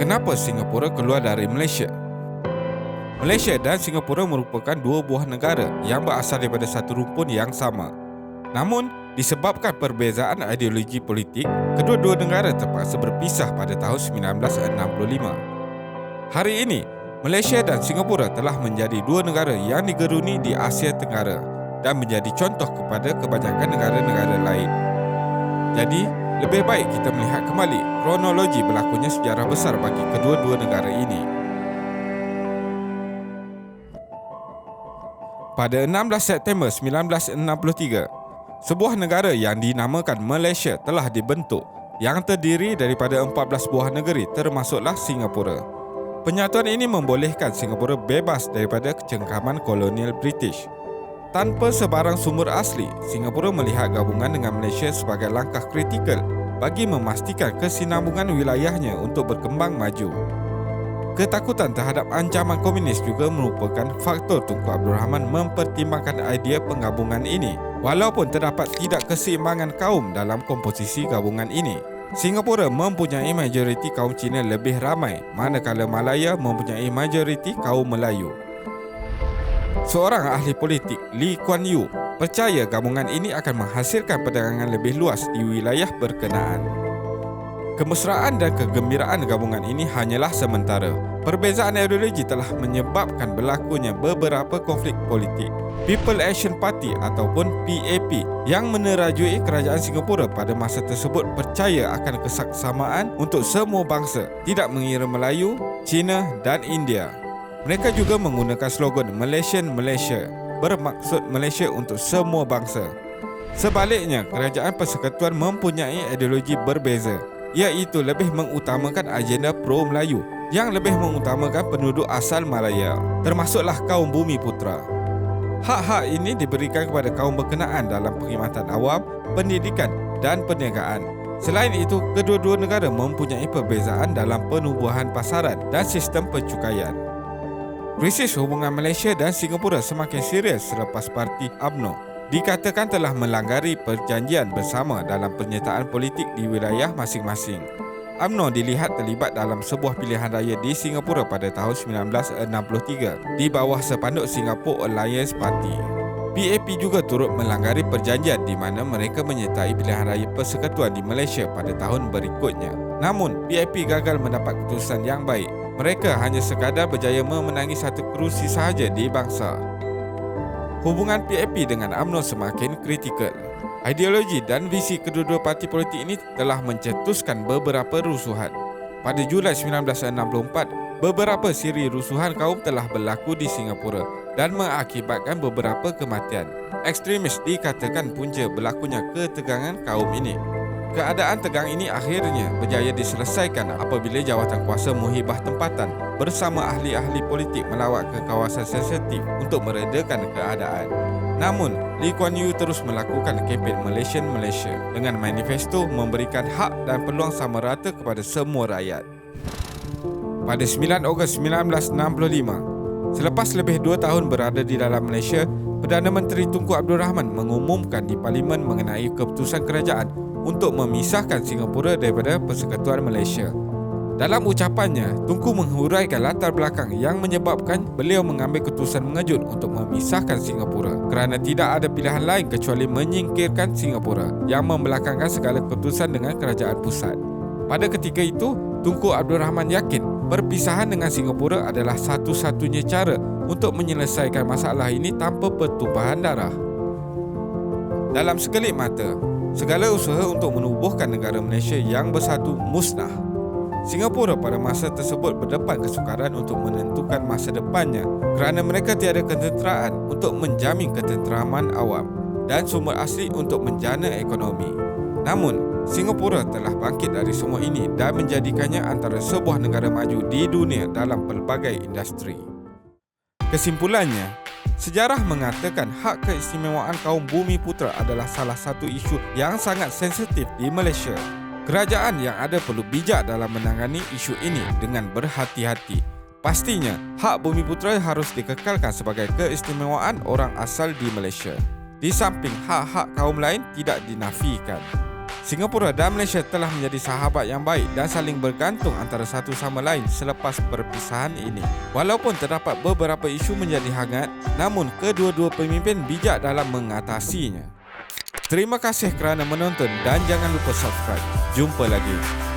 Kenapa Singapura keluar dari Malaysia? Malaysia dan Singapura merupakan dua buah negara yang berasal daripada satu rumpun yang sama. Namun, disebabkan perbezaan ideologi politik, kedua-dua negara terpaksa berpisah pada tahun 1965. Hari ini, Malaysia dan Singapura telah menjadi dua negara yang digeruni di Asia Tenggara dan menjadi contoh kepada kebanyakan negara-negara lain. Jadi, lebih baik kita melihat kembali kronologi berlakunya sejarah besar bagi kedua-dua negara ini. Pada 16 September 1963, sebuah negara yang dinamakan Malaysia telah dibentuk yang terdiri daripada 14 buah negeri termasuklah Singapura. Penyatuan ini membolehkan Singapura bebas daripada kecengkaman kolonial British Tanpa sebarang sumber asli, Singapura melihat gabungan dengan Malaysia sebagai langkah kritikal bagi memastikan kesinambungan wilayahnya untuk berkembang maju. Ketakutan terhadap ancaman komunis juga merupakan faktor Tunku Abdul Rahman mempertimbangkan idea penggabungan ini walaupun terdapat tidak keseimbangan kaum dalam komposisi gabungan ini. Singapura mempunyai majoriti kaum Cina lebih ramai manakala Malaya mempunyai majoriti kaum Melayu. Seorang ahli politik, Lee Kuan Yew, percaya gabungan ini akan menghasilkan perdagangan lebih luas di wilayah berkenaan. Kemesraan dan kegembiraan gabungan ini hanyalah sementara. Perbezaan ideologi telah menyebabkan berlakunya beberapa konflik politik. People Action Party ataupun PAP yang menerajui kerajaan Singapura pada masa tersebut percaya akan kesaksamaan untuk semua bangsa, tidak mengira Melayu, Cina dan India. Mereka juga menggunakan slogan Malaysian Malaysia bermaksud Malaysia untuk semua bangsa. Sebaliknya, kerajaan persekutuan mempunyai ideologi berbeza iaitu lebih mengutamakan agenda pro-Melayu yang lebih mengutamakan penduduk asal Malaya termasuklah kaum bumi putra. Hak-hak ini diberikan kepada kaum berkenaan dalam perkhidmatan awam, pendidikan dan perniagaan. Selain itu, kedua-dua negara mempunyai perbezaan dalam penubuhan pasaran dan sistem pencukaian. Krisis hubungan Malaysia dan Singapura semakin serius selepas parti UMNO dikatakan telah melanggari perjanjian bersama dalam penyertaan politik di wilayah masing-masing. UMNO dilihat terlibat dalam sebuah pilihan raya di Singapura pada tahun 1963 di bawah sepanduk Singapore Alliance Party. PAP juga turut melanggari perjanjian di mana mereka menyertai pilihan raya persekutuan di Malaysia pada tahun berikutnya. Namun, PAP gagal mendapat keputusan yang baik mereka hanya sekadar berjaya memenangi satu kerusi sahaja di bangsa. Hubungan PAP dengan UMNO semakin kritikal. Ideologi dan visi kedua-dua parti politik ini telah mencetuskan beberapa rusuhan. Pada Julai 1964, beberapa siri rusuhan kaum telah berlaku di Singapura dan mengakibatkan beberapa kematian. Ekstremis dikatakan punca berlakunya ketegangan kaum ini. Keadaan tegang ini akhirnya berjaya diselesaikan apabila jawatan kuasa muhibah tempatan bersama ahli-ahli politik melawat ke kawasan sensitif untuk meredakan keadaan. Namun, Lee Kuan Yew terus melakukan kempen Malaysian Malaysia dengan manifesto memberikan hak dan peluang sama rata kepada semua rakyat. Pada 9 Ogos 1965, selepas lebih dua tahun berada di dalam Malaysia, Perdana Menteri Tunku Abdul Rahman mengumumkan di parlimen mengenai keputusan kerajaan untuk memisahkan Singapura daripada Persekutuan Malaysia. Dalam ucapannya, Tunku menghuraikan latar belakang yang menyebabkan beliau mengambil keputusan mengejut untuk memisahkan Singapura kerana tidak ada pilihan lain kecuali menyingkirkan Singapura yang membelakangkan segala keputusan dengan kerajaan pusat. Pada ketika itu, Tunku Abdul Rahman yakin perpisahan dengan Singapura adalah satu-satunya cara untuk menyelesaikan masalah ini tanpa pertumpahan darah. Dalam sekelip mata, segala usaha untuk menubuhkan negara Malaysia yang bersatu musnah. Singapura pada masa tersebut berdepan kesukaran untuk menentukan masa depannya kerana mereka tiada ketenteraan untuk menjamin ketenteraman awam dan sumber asli untuk menjana ekonomi. Namun, Singapura telah bangkit dari semua ini dan menjadikannya antara sebuah negara maju di dunia dalam pelbagai industri. Kesimpulannya, Sejarah mengatakan hak keistimewaan kaum bumi putra adalah salah satu isu yang sangat sensitif di Malaysia. Kerajaan yang ada perlu bijak dalam menangani isu ini dengan berhati-hati. Pastinya, hak bumi putra harus dikekalkan sebagai keistimewaan orang asal di Malaysia. Di samping hak-hak kaum lain tidak dinafikan. Singapura dan Malaysia telah menjadi sahabat yang baik dan saling bergantung antara satu sama lain selepas perpisahan ini. Walaupun terdapat beberapa isu menjadi hangat, namun kedua-dua pemimpin bijak dalam mengatasinya. Terima kasih kerana menonton dan jangan lupa subscribe. Jumpa lagi.